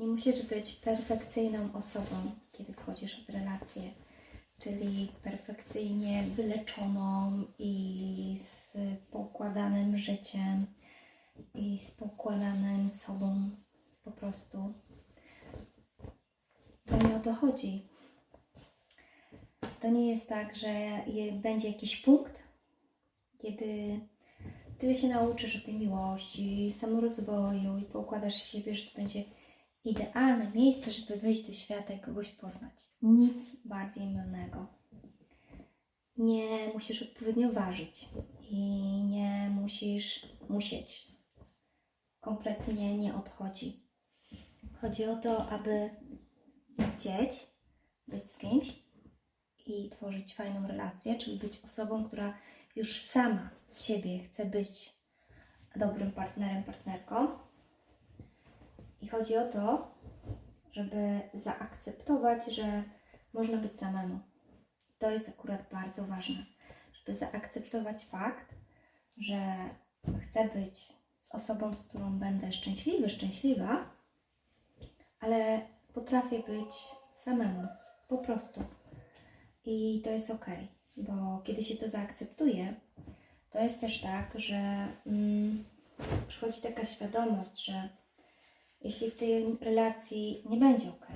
Nie musisz być perfekcyjną osobą, kiedy wchodzisz w relację, czyli perfekcyjnie wyleczoną i z poukładanym życiem i z poukładanym sobą po prostu. To nie o to chodzi. To nie jest tak, że będzie jakiś punkt, kiedy ty się nauczysz o tej miłości, samorozwoju i poukładasz siebie, że to będzie idealne miejsce, żeby wyjść do świata i kogoś poznać. Nic bardziej mylnego. Nie musisz odpowiednio ważyć i nie musisz musieć. Kompletnie nie odchodzi. Chodzi o to, aby chcieć być z kimś i tworzyć fajną relację, czyli być osobą, która już sama z siebie chce być dobrym partnerem, partnerką. I chodzi o to, żeby zaakceptować, że można być samemu. To jest akurat bardzo ważne, żeby zaakceptować fakt, że chcę być z osobą, z którą będę szczęśliwy, szczęśliwa, ale potrafię być samemu, po prostu. I to jest ok, bo kiedy się to zaakceptuje, to jest też tak, że mm, przychodzi taka świadomość, że jeśli w tej relacji nie będzie ok,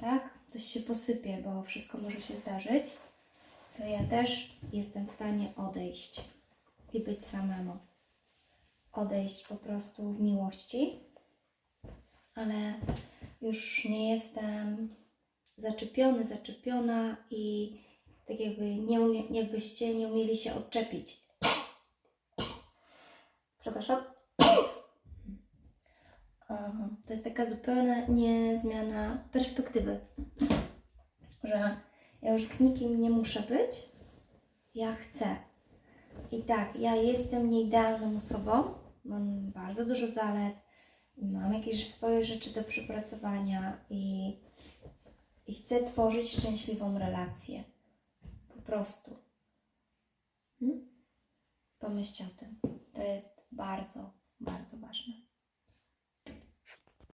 tak? Coś się posypie, bo wszystko może się zdarzyć, to ja też jestem w stanie odejść i być samemu. Odejść po prostu w miłości, ale już nie jestem zaczepiony, zaczepiona i tak jakby nie umie, jakbyście nie umieli się odczepić. Przepraszam. To jest taka zupełna nie zmiana perspektywy, że ja już z nikim nie muszę być, ja chcę. I tak, ja jestem nieidealną osobą, mam bardzo dużo zalet, mam jakieś swoje rzeczy do przepracowania i, i chcę tworzyć szczęśliwą relację. Po prostu. Hmm? Pomyślcie o tym. To jest bardzo, bardzo ważne.